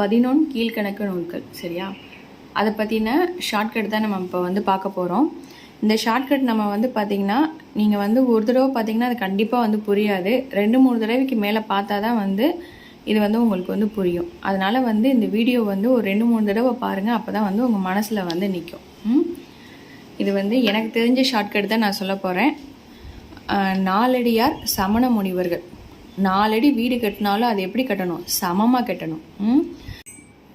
பதினொன்று கீழ்கணக்கு நூல்கள் சரியா? அதை பற்றின ஷார்ட்கட் தான் நம்ம இப்போ வந்து பார்க்க போகிறோம் இந்த ஷார்ட்கட் நம்ம வந்து பார்த்திங்கன்னா நீங்கள் வந்து ஒரு தடவை பார்த்தீங்கன்னா அது கண்டிப்பாக வந்து புரியாது. ரெண்டு மூணு தடவைக்கு மேலே பார்த்தா தான் வந்து இது வந்து உங்களுக்கு வந்து புரியும். அதனால் வந்து இந்த வீடியோ வந்து ஒரு ரெண்டு மூணு தடவை பாருங்கள் அப்போ தான் வந்து உங்கள் மனசில் வந்து நிற்கும் ம்? இது வந்து எனக்கு தெரிஞ்ச ஷார்ட்கட் தான் நான் சொல்ல போகிறேன் நாலடியார் சமண முனிவர்கள். நாலடி வீடு கட்டினாலும் அது எப்படி கட்டணும்? சமமாக கட்டணும். ம்?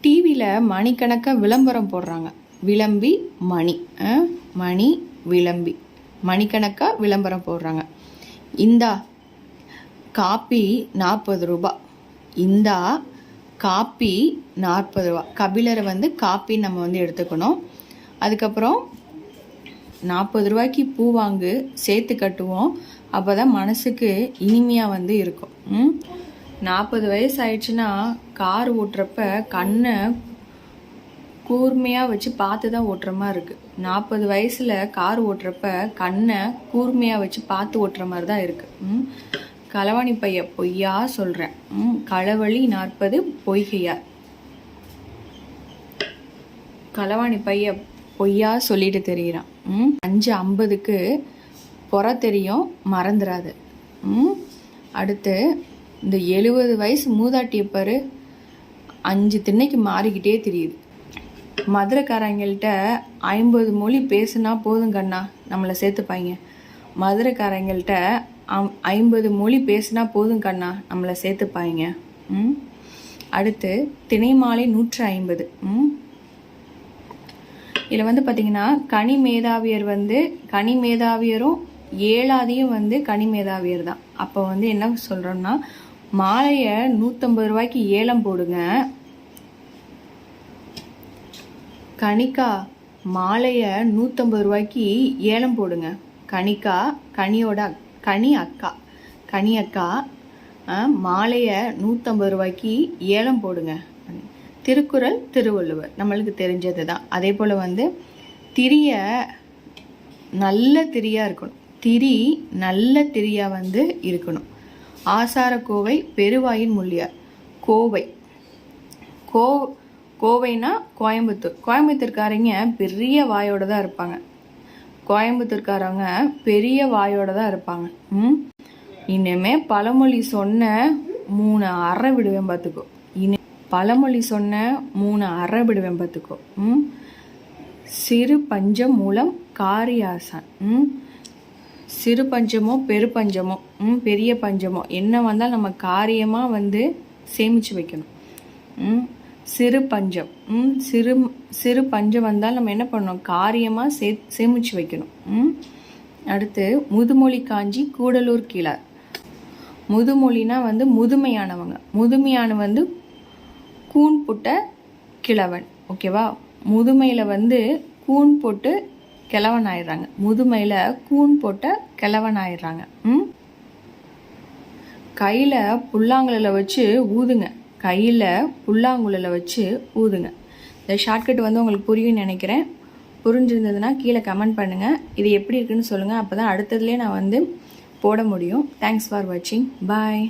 டிவியில் மணிக்கணக்காக விளம்பரம் போடுறாங்க. விளம்பி மணி. மணி விளம்பி. மணிக்கணக்காக விளம்பரம் போடுறாங்க. இந்தா காப்பி நாற்பது ரூபா. இந்தா காப்பி நாற்பது ரூபா. கபிலரை வந்து காப்பி நம்ம வந்து எடுத்துக்கணும். அதுக்கப்புறம் நாற்பது ரூபாய்க்கு பூ வாங்கு சேர்த்து கட்டுவோம். அப்போ தான் மனசுக்கு இனிமையாக வந்து இருக்கும். ம்? நாற்பது வயசு ஆயிடுச்சுன்னா கார் ஓட்டுறப்ப கண்ணை கூர்மையாக வச்சு பார்த்து தான் ஓட்டுற மாதிரி இருக்குது நாற்பது வயசில் கார் ஓட்டுறப்ப கண்ணை கூர்மையாக வச்சு பார்த்து ஓட்டுற மாதிரி தான் இருக்குது ம்? களவாணி பைய பொய்யா சொல்கிறேன் ம்? களவழி நாற்பது பொய்கையார் களவாணி பைய பொய்யா சொல்லிட்டு தெரிகிறான் ம்? அஞ்சு ஐம்பதுக்கு புற தெரியும் மறந்துடாது ம்? அடுத்து இந்த எழுபது வயசு மூதாட்டியை பாரு. அஞ்சு திண்ணைக்கு மாறிக்கிட்டே தெரியுது. மதுரைக்காரங்கள்ட்ட ஐம்பது மொழி பேசுனா போதும் கண்ணா நம்மளை சேர்த்துப்பாங்க மதுரைக்காரங்கள்ட்ட அம் ஐம்பது மொழி பேசுனா போதும் கண்ணா நம்மளை சேர்த்துப்பாங்க ம்? அடுத்து திணைமாலை நூற்று ஐம்பது. ம்? இதில் வந்து பார்த்தீங்கன்னா கனி மேதாவியர் வந்து கனி மேதாவியரும் ஏழாதையும் வந்து கனி மேதாவியர் தான். அப்போ வந்து என்ன சொல்கிறோம்னா மாலையை நூற்றம்பது ரூபாய்க்கு ஏலம் போடுங்க. கனிக்கா மாலையை நூற்றம்பது ரூபாய்க்கு ஏலம் போடுங்க. கனிக்கா கனியோட அக்- கனி அக்கா கனி அக்கா மாலையை நூற்றம்பது ரூபாய்க்கு ஏலம் போடுங்க. திருக்குறள் திருவள்ளுவர் நம்மளுக்கு தெரிஞ்சது தான் அதே போல் வந்து திரிய நல்ல திரியாக இருக்கணும். திரி நல்ல திரியாக வந்து இருக்கணும். ஆசார கோவை பெருவாயின் முள்ளியார். கோவை. கோ கோவைனா கோயம்புத்தூர். கோயம்புத்தூர்காரங்க பெரிய வாயோட தான் இருப்பாங்க. கோயம்புத்தூர்காரவங்க பெரிய வாயோட தான் இருப்பாங்க. ம்? இனிமே பழமொழி சொன்ன மூணு அறை விடுவேன் பார்த்துக்கோ இனி பழமொழி சொன்ன மூணு அறை விடுவேன் பார்த்துக்கோ ம்? சிறு பஞ்சம் மூலம் காரியாசான். ம்? சிறு பஞ்சமோ பெரு பஞ்சமோ ம் பெரிய பஞ்சமோ என்ன வந்தால் நம்ம காரியமாக வந்து சேமித்து வைக்கணும். ம் சிறு பஞ்சம் ம் சிறு சிறு பஞ்சம் வந்தால் நம்ம என்ன பண்ணணும்? காரியமாக சே சேமித்து வைக்கணும். ம் அடுத்து முதுமொழி காஞ்சி கூடலூர் கிளார் முதுமொழினா வந்து முதுமையானவங்க. முதுமையான வந்து கூன் புட்ட கிழவன். ஓகேவா? முதுமையில் வந்து கூன் போட்டு கிழவன் ஆயிடுறாங்க முதுமையில் கூன் போட்ட கிழவன் ஆயிடுறாங்க ம்? கையில் புல்லாங்குழல வச்சு ஊதுங்க. கையில் புல்லாங்குழல வச்சு ஊதுங்க. இந்த ஷார்ட்கட் வந்து உங்களுக்கு புரியும்னு நினைக்கிறேன். புரிஞ்சிருந்ததுன்னா கீழே கமெண்ட் பண்ணுங்கள் இது எப்படி இருக்குன்னு சொல்லுங்கள் அப்போ தான் அடுத்ததுலேயே நான் வந்து போட முடியும். தேங்க்ஸ் ஃபார் வாட்சிங் பாய்